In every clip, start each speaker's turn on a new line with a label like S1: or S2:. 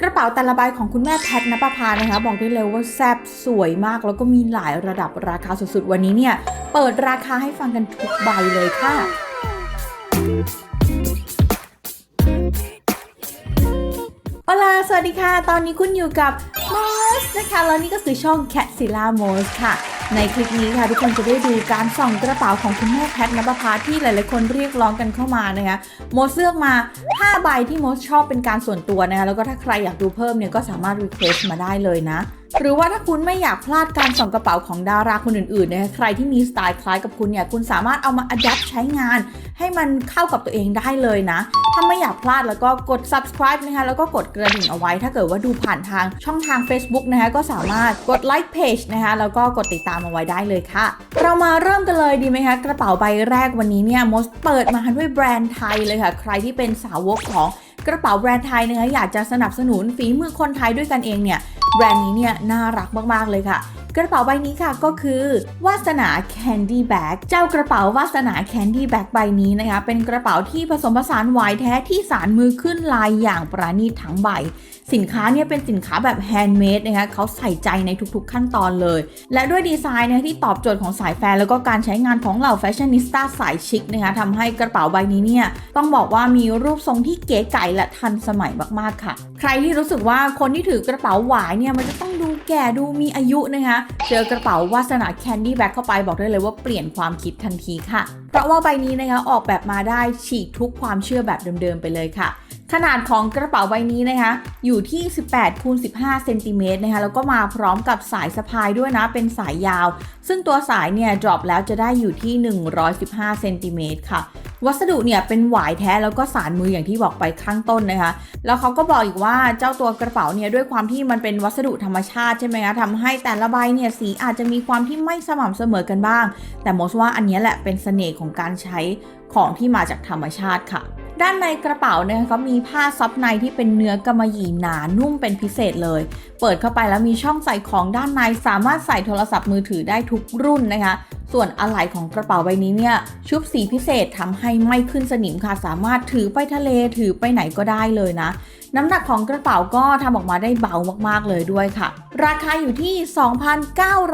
S1: กระเป๋าแต่ละใบของคุณแม่แพทนปภานะคะ บอกได้เลยว่าแซบสวยมาก แล้วก็มีหลายระดับราคาสุดๆ วันนี้เนี่ย เปิดราคาให้ฟังกันทุกใบเลยค่ะอลาสวัสดีค่ะ ตอนนี้คุณอยู่กับมอสนะคะ แล้วนี่ก็คือช่อง Cat s i l l a m o s ค่ะ ในคลิปนี้ค่ะทุกคนจะได้ดูการส่องกระเป๋าของคุณแม่แพทนปภาที่หลายๆคนเรียกร้องกันเข้ามานะคะโมเลือกมา 5 ใบที่โมชอบเป็นการส่วนตัวนะคะแล้วก็ถ้าใครอยากดูเพิ่มเนี่ยก็สามารถรีเควสต์มาได้เลยนะ หรือว่าถ้าคุณไม่อยากพลาดการส่องกระเป๋าของดาราคนอื่นๆนะคะใครที่มีสไตล์คล้ายกับคุณเนี่ยคุณสามารถเอามาอัดแอปใช้งาน ให้มันเข้ากับตัวเองได้เลยนะ ถ้าไม่อยากพลาดแล้วก็กด subscribe นะคะแล้วก็กดกระดิ่งเอาไว้ ถ้าเกิดว่าดูผ่านทางช่องทาง Facebook นะคะก็สามารถกด like page นะคะแล้วก็กดติดตามเอาไว้ได้เลยค่ะ เรามาเริ่มกันเลยดีไหมคะกระเป๋าใบแรกวันนี้เนี่ยมดเปิดมาด้วยแบรนด์ไทยเลยค่ะ ใครที่เป็นสาวกของ กระเป๋าแบรนด์ไทยนะคะอยากจะสนับสนุนฝีมือคนไทยด้วยกันเองเนี่ยแบรนด์นี้เนี่ยน่ารักมากๆเลยค่ะกระเป๋าใบนี้ค่ะก็คือวาสนาแคนดี้แบ็กเจ้ากระเป๋าวาสนาแคนดี้แบ็กใบนี้นะคะ เป็นกระเป๋าที่ผสมผสานวายแท้ที่สารมือขึ้นลายอย่างประณีตทั้งใบสินค้าเนี่ยเป็นสินค้าแบบแฮนด์เมดนะคะเขาใส่ใจในทุกๆขั้นตอนเลย และด้วยดีไซน์นะที่ตอบโจทย์ของสายแฟนแล้วก็การใช้งานของเหล่าแฟชั่นนิสต้าสายชิคนะคะทำให้กระเป๋าใบนี้เนี่ยต้องบอกว่ามีรูปทรงที่เก๋ไก๋และทันสมัยมากๆค่ะ ใครที่รู้สึกว่าคนที่ถือกระเป๋าหวายเนี่ยมันจะต้องดูแก่ดูมีอายุนะคะเจอกระเป๋าวาสนาแคนดี้แบ็คเข้าไปบอกได้เลยว่าเปลี่ยนความคิดทันทีค่ะ เพราะว่าใบนี้นะคะออกแบบมาได้ฉีกทุกความเชื่อแบบเดิมๆไปเลยค่ะ ขนาดของกระเป๋าใบนี้นะคะ อยู่ที่ 18คูณ15เซนติเมตรนะคะ แล้วก็มาพร้อมกับสายสะพายด้วยนะ เป็นสายยาว ซึ่งตัวสายเนี่ยดรอปแล้วจะได้อยู่ที่ 115เซนติเมตรค่ะ วัสดุเนี่ยเป็นหวายแท้แล้วก็สารมืออย่างที่บอกไปข้างต้นนะคะ แล้วเขาก็บอกอีกว่าเจ้าตัวกระเป๋าเนี่ยด้วยความที่มันเป็นวัสดุธรรมชาติใช่ไหมคะทำให้แต่ละใบเนี่ยสีอาจจะมีความที่ไม่สม่ำเสมอกันบ้าง แต่โมสว่าอันนี้แหละเป็นเสน่ห์ของการใช้ของที่มาจากธรรมชาติค่ะ ด้านในกระเป๋าเนี่ยเขามีผ้าซับในที่เป็นเนื้อกำมะหยี่หนานุ่มเป็นพิเศษเลย เปิดเข้าไปแล้วมีช่องใส่ของด้านในสามารถใส่โทรศัพท์มือถือได้ทุกรุ่นนะคะ ส่วนอะไหล่ของกระเป๋าใบนี้เนี่ยชุบสีพิเศษทำให้ไม่ขึ้นสนิมค่ะ สามารถถือไปทะเลถือไปไหนก็ได้เลยนะน้ำหนักของกระเป๋าก็ทำออกมาได้เบามากๆเลยด้วยค่ะ ราคาอยู่ที่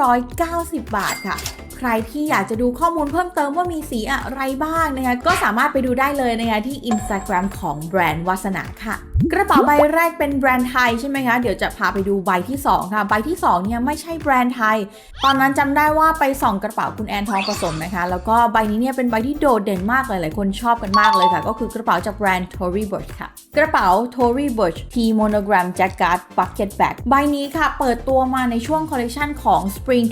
S1: 2,990 บาทค่ะ ใครที่อยากจะดูข้อมูลเพิ่มเติมว่ามีสีอะไรบ้างนะคะก็สามารถไปดูได้เลยนะคะที่ Instagram ของแบรนด์วาสนาค่ะกระเป๋าใบแรกเป็นแบรนด์ไทยใช่ไหมคะ เดี๋ยวจะพาไปดูใบที่ 2 ค่ะ ใบที่ 2 เนี่ยไม่ใช่แบรนด์ไทย ตอนนั้นจำได้ว่าไปส่องกระเป๋าคุณแอนทองผสมนะคะ แล้วก็ใบนี้เนี่ยเป็นใบที่โดดเด่นมากหลายๆคนชอบกันมากเลยค่ะ ก็คือกระเป๋าจากแบรนด์ Tory Burch ค่ะ กระเป๋า Tory Burch T Monogram Jacquard Bucket Bag ใบนี้ค่ะ เปิดตัวมาในช่วงคอลเลคชันของ Spring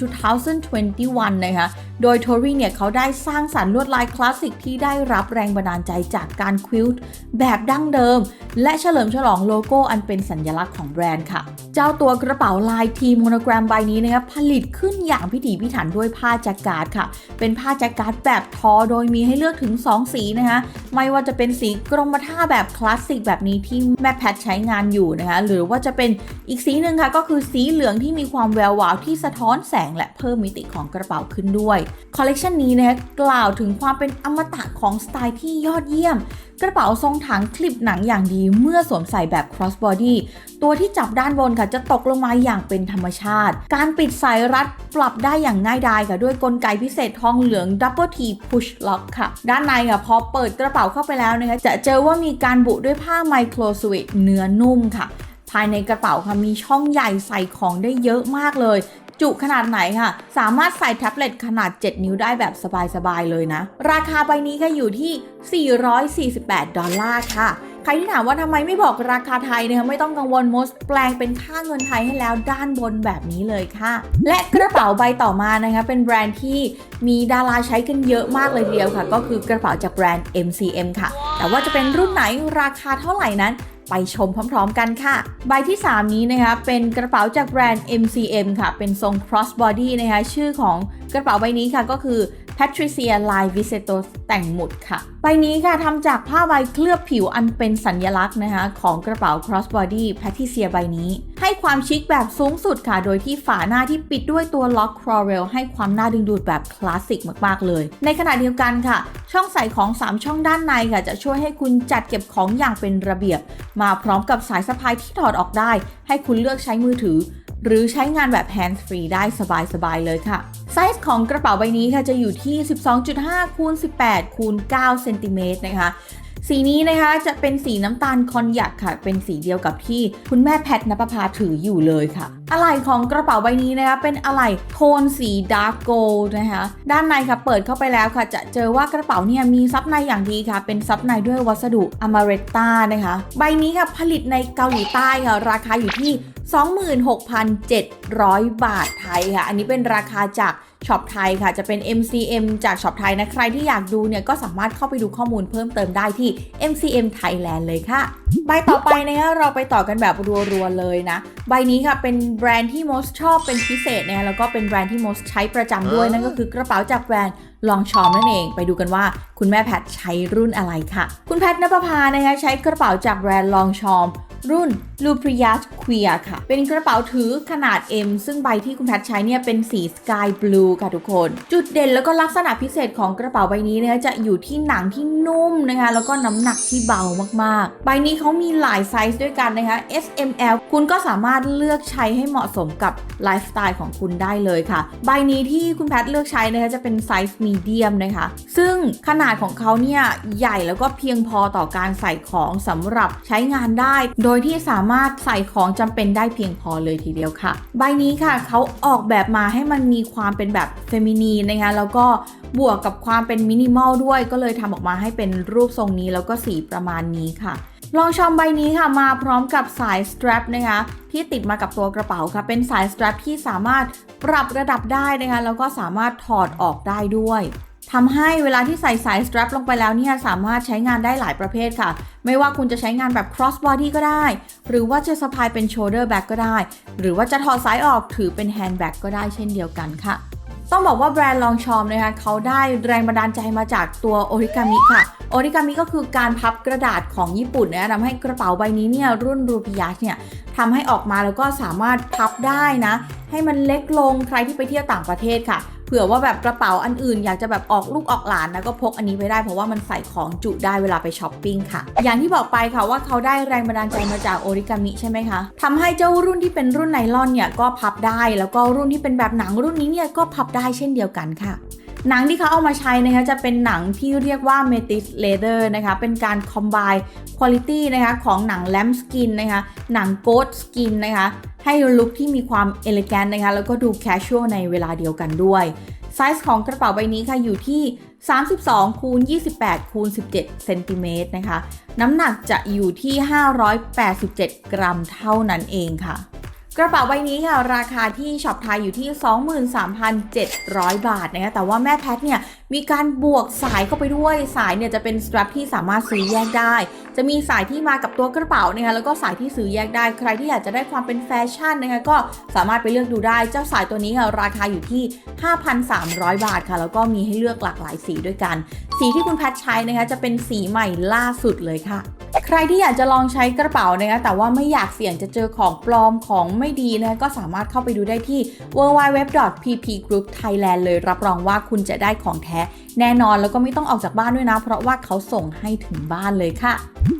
S1: 2021 นะคะโดย Tory เนี่ยเขาได้สร้างสรรค์ลวดลายคลาสสิกที่ได้รับแรงบันดาลใจจากการควิลต์แบบดั้งเดิม และเฉลิมฉลองโลโก้อันเป็นสัญลักษณ์ของแบรนด์ค่ะ เจ้าตัวกระเป๋าลายทีโมโนแกรมใบนี้นะคะผลิตขึ้นอย่างพิถีพิถันด้วยผ้าแจ็คการ์ดค่ะ เป็นผ้าแจ็คการ์ดแบบทอ โดยมีให้เลือกถึง 2 สีนะคะไม่ว่าจะเป็นสีกรมท่าแบบคลาสสิกแบบนี้ที่แม่แพทใช้งานอยู่นะคะหรือว่าจะเป็นอีกสีหนึ่งค่ะก็คือสีเหลืองที่มีความแวววาวที่สะท้อนแสงและเพิ่มมิติของกระเป๋าขึ้นด้วยคอลเลกชันนี้นะคะกล่าวถึงความเป็นอมตะของสไตล์ที่ยอดเยี่ยม กระเป๋าทรงถังคลิปหนังอย่างดีเมื่อสวมใส่แบบ cross body ตัวที่จับด้านบนค่ะจะตกลงมาอย่างเป็นธรรมชาติ การปิดสายรัดปรับได้อย่างง่ายดายค่ะด้วยกลไกพิเศษทองเหลือง double T push lock ค่ะ ด้านในค่ะพอเปิดกระเป๋าเข้าไปแล้วนะคะจะเจอว่ามีการบุด้วยผ้าไมโครสวีทเนื้อนุ่มค่ะภายในกระเป๋าค่ะมีช่องใหญ่ใส่ของได้เยอะมากเลย จุขนาดไหนค่ะ สามารถใส่แท็บเล็ตขนาด 7 นิ้วได้แบบสบายๆเลยนะ ราคาใบนี้ก็อยู่ที่ 448 ดอลลาร์ค่ะใครที่ถามว่าทำไมไม่บอกราคาไทยนะคะไม่ต้องกังวลมดแปลงเป็นค่าเงินไทยให้แล้วด้านบนแบบนี้เลยค่ะ และกระเป๋าใบต่อมานะคะเป็นแบรนด์ที่มีดาราใช้กันเยอะมากเลยทีเดียวค่ะ ก็คือกระเป๋าจากแบรนด์ MCM ค่ะ แต่ว่าจะเป็นรุ่นไหนราคาเท่าไหร่นั้น ไปชมพร้อมๆกันค่ะ ใบที่ 3 นี้นะคะ เป็นกระเป๋าจากแบรนด์ MCM ค่ะ เป็นทรง cross body นะคะ ชื่อของกระเป๋าใบนี้ค่ะก็คือ Patricia Line Visetto แต่งหมุดค่ะ ใบนี้ค่ะทำจากผ้าใบเคลือบผิวอันเป็นสัญลักษณ์นะคะ ของกระเป๋า cross body Patricia ใบนี้ใให้ความชิคแบบสูงสุดค่ะ โดยที่ฝาหน้าที่ปิดด้วยตัวล็อกครอเรลให้ความน่าดึงดูดแบบคลาสสิกมาก ๆ เลย ในขณะเดียวกันค่ะ ช่องใส่ของ 3 ช่องด้านในค่ะ จะช่วยให้คุณจัดเก็บของอย่างเป็นระเบียบ มาพร้อมกับสายสะพายที่ถอดออกได้ ให้คุณเลือกใช้มือถือ หรือใช้งานแบบ hands free ได้สบายๆเลยค่ะ ไซส์ของกระเป๋าใบนี้ค่ะจะอยู่ที่ 12.5คูณ18คูณ9เซนติเมตรนะคะสีนี้นะคะจะเป็นสีน้ำตาลคอนยักค่ะ เป็นสีเดียวกับที่คุณแม่แพทนภพาถืออยู่เลยค่ะ อะไหล่ของกระเป๋าใบนี้นะคะเป็นอะไหล่โทนสีดาร์กโกลด์นะคะ ด้านในค่ะเปิดเข้าไปแล้วค่ะ จะเจอว่ากระเป๋าเนี่ยมีซับในอย่างดีค่ะ เป็นซับในด้วยวัสดุอมาเรตตานะคะ ใบนี้ค่ะผลิตในเกาหลีใต้ค่ะ ราคาอยู่ที่ 26,700 บาทไทยค่ะ อันนี้เป็นราคาจากช็อปไทยค่ะ จะเป็น MCM จากช็อปไทยนะ ใครที่อยากดูเนี่ย ก็สามารถเข้าไปดูข้อมูลเพิ่มเติมได้ที่ MCM Thailand เลยค่ะ ใบต่อไปนะคะเราไปต่อกันแบบรัวๆเลยนะ ใบนี้ค่ะเป็นแบรนด์ที่มอสชอบเป็นพิเศษนะคะแล้วก็เป็นแบรนด์ที่มอสใช้ประจำด้วย นั่นก็คือกระเป๋าจากแบรนด์ลองชอมนั่นเอง ไปดูกันว่าคุณแม่แพทใช้รุ่นอะไรค่ะ คุณแพทนภพานะคะใช้กระเป๋าจากแบรนด์ลองชอม รุ่น l u p r i a s Queer ค่ะ เป็นกระเป๋าถือขนาด M ซึ่งใบที่คุณแพทใช้เนี่ยเป็นสี Sky Blue ค่ะทุกคน จุดเด่นแล้วก็ลักษณะพิเศษของกระเป๋าใบนี้นะคะจะอยู่ที่หนังที่นุ่มนะคะ แล้วก็น้ำหนักที่เบามากๆ ใบนี้เขามีหลายไซส์ด้วยกันนะคะ S M L คุณก็สามารถเลือกใช้ให้เหมาะสมกับไลฟ์สไตล์ของคุณได้เลยค่ะ ใบนี้ที่คุณแพทเลือกใช้นะคะจะเป็นไซส์มีเดียมนะคะ ซึ่งขนาดของเขาเนี่ยใหญ่แล้วก็เพียงพอต่อการใส่ของสำหรับใช้งานได้ โดยยที่สามารถใส่ของจำเป็นได้เพียงพอเลยทีเดียวค่ะ ใบนี้ค่ะเขาออกแบบมาให้มันมีความเป็นแบบเฟมินีนนะคะแล้วก็บวกกับความเป็นมินิมอลด้วย ก็เลยทำออกมาให้เป็นรูปทรงนี้แล้วก็สีประมาณนี้ค่ะลองชมใบนี้ค่ะมาพร้อมกับสายสตรัปนะคะที่ติดมากับตัวกระเป๋าค่ะ เป็นสายสตรัปที่สามารถปรับระดับได้นะคะแล้วก็สามารถถอดออกได้ด้วย ทำให้เวลาที่ใส่สายสตรัปลงไปแล้วเนี่ยสามารถใช้งานได้หลายประเภทค่ะ ไม่ว่าคุณจะใช้งานแบบ cross body ก็ได้ หรือว่าจะสะพายเป็น shoulder bag ก็ได้ หรือว่าจะถอดสายออกถือเป็น hand bag ก็ได้เช่นเดียวกันค่ะ ต้องบอกว่าแบรนด์ลองชอมนะคะเขาได้แรงบันดาลใจมาจากตัวโอริกามิค่ะโอริกามิก็คือการพับกระดาษของญี่ปุ่นนะทำให้กระเป๋าใบนี้เนี่ยรุ่นรูปิยัสเนี่ยทำให้ออกมาแล้วก็สามารถพับได้นะ ให้มันเล็กลงใครที่ไปเที่ยวต่างประเทศค่ะ ผื่อว่าแบบกระเป๋าอันอื่นอยากจะแบบออกลูกออกหลานนะก็พกอันนี้ไปได้เพราะว่ามันใส่ของจุได้เวลาไปช้อปปิ้งค่ะ อย่างที่บอกไปค่ะว่าเขาได้แรงบันดาลใจมาจากโอริกามิใช่ไหมคะทำให้เจ้ารุ่นที่เป็นรุ่นไนลอนเนี่ยก็พับได้ แล้วก็รุ่นที่เป็นแบบหนังรุ่นนี้เนี่ยก็พับได้เช่นเดียวกันค่ะ หนังที่เขาเอามาใช้นะคะจะเป็นหนังที่เรียกว่า Metis Leather นะคะเป็นการ combine quality นะคะของหนัง Lamb Skin นะคะหนัง Goat Skin นะคะให้ลุคที่มีความ elegant นะคะแล้วก็ดู casual ในเวลาเดียวกันด้วยไซส์ของกระเป๋าใบนี้ค่ะอยู่ที่ 32คูณ28คูณ17เซนติเมตรนะคะ น้ำหนักจะอยู่ที่ 587 กรัมเท่านั้นเองค่ะ กระเป๋าใบนี้ค่ะ ราคาที่ช็อปไทยอยู่ที่ 23,700 บาทนะคะแต่ว่าแม่แพทเนี่ย มีการบวกสายเข้าไปด้วยสายเนี่ยจะเป็นสตรัปที่สามารถซื้อแยกได้ จะมีสายที่มากับตัวกระเป๋านะคะแล้วก็สายที่ซื้อแยกได้ ใครที่อยากจะได้ความเป็นแฟชั่นนะคะก็สามารถไปเลือกดูได้เจ้าสายตัวนี้ค่ะราคาอยู่ที่ 5,300 บาทค่ะ แล้วก็มีให้เลือกหลากหลายสีด้วยกัน สีที่คุณแพทใช้นะคะจะเป็นสีใหม่ล่าสุดเลยค่ะ รที่อยากจะลองใช้กระเป๋านะคะแต่ว่าไม่อยากเสี่ยงจะเจอของปลอมของไม่ดีนะคะก็สามารถเข้าไปดูได้ที่ www.ppgroupthailand เลยรับรองว่าคุณจะได้ของแท้แน่นอนแล้วก็ไม่ต้องออกจากบ้านด้วยนะ เพราะว่าเขาส่งให้ถึงบ้านเลยค่ะ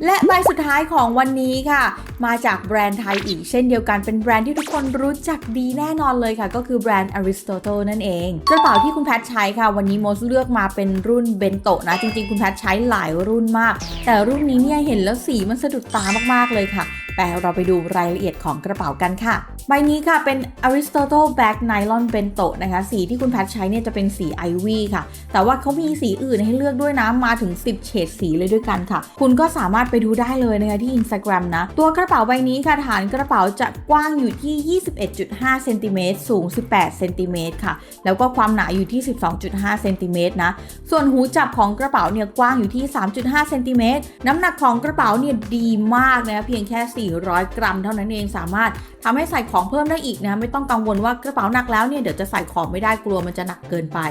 S1: และใบสุดท้ายของวันนี้ค่ะมาจากแบรนด์ไทยอีกเช่นเดียวกันเป็นแบรนด์ที่ทุกคนรู้จักดีแน่นอนเลยค่ะ ก็คือแบรนด์ Aristotle นั่นเองกระเป๋าที่คุณแพทใช้ค่ะ วันนี้โมสเลือกมาเป็นรุ่นเบนโตะนะ จริงๆ คุณแพทใช้หลายรุ่นมาก แต่รุ่นนี้เนี่ยเห็นแล้วสีมันสะดุดตามากๆเลยค่ะ แต่เราไปดูรายละเอียดของกระเป๋ากันค่ะ ใบนี้ค่ะเป็น Aristotle Black Nylon Bento นะคะ สีที่คุณแพทใช้เนี่ยจะเป็นสีไอวี่ค่ะ แต่ว่าเขามีสีอื่นให้เลือกด้วยนะมาถึง 10 เฉดสีเลยด้วยกันค่ะ คุณก็สามารถไปดูได้เลยนะคะที่ Instagram นะ ตัวกระเป๋าใบนี้ค่ะฐานกระเป๋าจะกว้างอยู่ที่ 21.5เซนติเมตรสูง 18เซนติเมตรค่ะ แล้วก็ความหนาอยู่ที่ 12.5เซนติเมตรนะ ส่วนหูจับของกระเป๋าเนี่ยกว้างอยู่ที่ 3.5เซนติเมตรน้ำหนักของกระเป๋าเนี่ยดีมากนะเพียงแค่400 กรัม เท่านั้นเองสามารถทำให้ใส่ของเพิ่มได้อีกนะไม่ต้องกังวลว่ากระเป๋าหนักแล้วเนี่ยเดี๋ยวจะใส่ของไม่ได้กลัวมันจะหนักเกินไป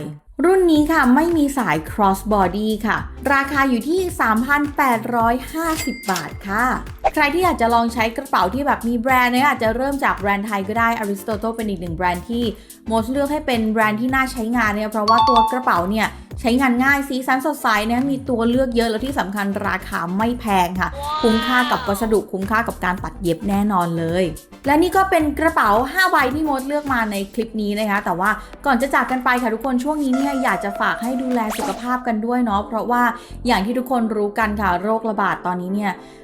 S1: รุ่นนี้ค่ะไม่มีสาย cross body ค่ะ ราคาอยู่ที่ 3,850 บาทค่ะ ใครที่อยากจะลองใช้กระเป๋าที่แบบมีแบรนด์เนี่ยอาจจะเริ่มจากแบรนด์ไทยก็ได้ Aristotle เป็นอีกหนึ่งแบรนด์ที่โมสเลือกให้เป็นแบรนด์ที่น่าใช้งานเนี่ยเพราะว่าตัวกระเป๋าเนี่ย ใช้งานง่ายสีสันสดใสนะมีตัวเลือกเยอะแล้วที่สำคัญราคาไม่แพงค่ะ คุ้มค่ากับวัสดุคุ้มค่ากับการตัดเย็บแน่นอนเลย และนี่ก็เป็นกระเป๋า5ใบที่โมดเลือกมาในคลิปนี้นะคะ แต่ว่าก่อนจะจากกันไปค่ะทุกคนช่วงนี้เนี่ยอยากจะฝากให้ดูแลสุขภาพกันด้วยเนาะเพราะว่าอย่างที่ทุกคนรู้กันค่ะโรคระบาดตอนนี้เนี่ยอืม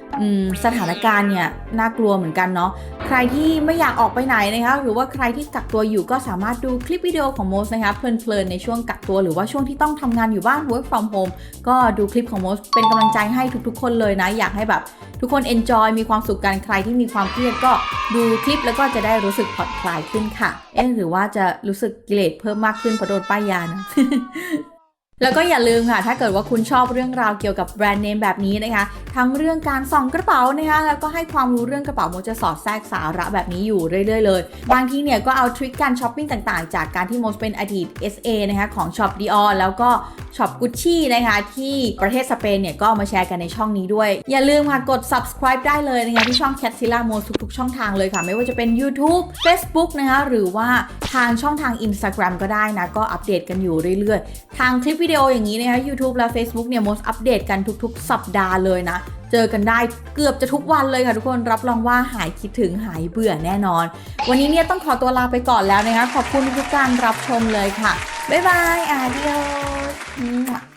S1: สถานการณ์เนี่ยน่ากลัวเหมือนกันเนาะใครที่ไม่อยากออกไปไหนนะคะหรือว่าใครที่กักตัวอยู่ก็สามารถดูคลิปวิดีโอของโมสนะคะเพลินๆในช่วงกักตัวหรือว่าช่วงที่ต้องทำงานอยู่บ้าน work from home ก็ดูคลิปของโมสเป็นกำลังใจให้ทุกๆ คนเลยนะ อยากให้แบบทุกคน enjoy มีความสุขกันใครที่มีความเครียดก็ดูคลิปแล้วก็จะได้รู้สึกผ่อนคลายขึ้นค่ะเอ๊หรือว่าจะรู้สึกกิเลสเพิ่มมากขึ้นเพราะโดนป้ายยานะ แล้วก็อย่าลืมค่ะ ถ้าเกิดว่าคุณชอบเรื่องราวเกี่ยวกับแบรนด์เนมแบบนี้นะคะ ทั้งเรื่องการส่องกระเป๋านะคะ แล้วก็ให้ความรู้เรื่องกระเป๋าโมจะสอดแทรกสาระแบบนี้อยู่เรื่อยๆเลย บางทีเนี่ยก็เอาทริคการช้อปปิ้งต่างๆ จากการที่โมเป็นอดีต SA นะคะของ Shop Dior แล้วก็ ช็อปกุชชี่นะคะ ที่ประเทศสเปนเนี่ยก็เอามาแชร์กันในช่องนี้ด้วย อย่าลืมค่ะกด subscribe ได้เลยนะคะที่ช่อง Catzilla m o ทุกๆ ช่องทางเลยค่ะ ไม่ว่าจะเป็น YouTube Facebook นะคะหรือว่าทางช่องทาง Instagram ก็ได้นะ ก็อัปเดตกันอยู่เรื่อยๆ ทางคลิปวิดีโออย่างนี้นะคะ YouTube และ Facebook เนี่ยโมอัปเดตกันทุกๆ สัปดาห์เลยนะเจอกันได้เกือบจะทุกวันเลยค่ะทุกคนรับรองว่าหายคิดถึงหายเบื่อแน่นอน วันนี้เนี่ยต้องขอตัวลาไปก่อนแล้วนะคะขอบคุณทุกการรับชมเลยค่ะ บ๊ายบายอาเดีย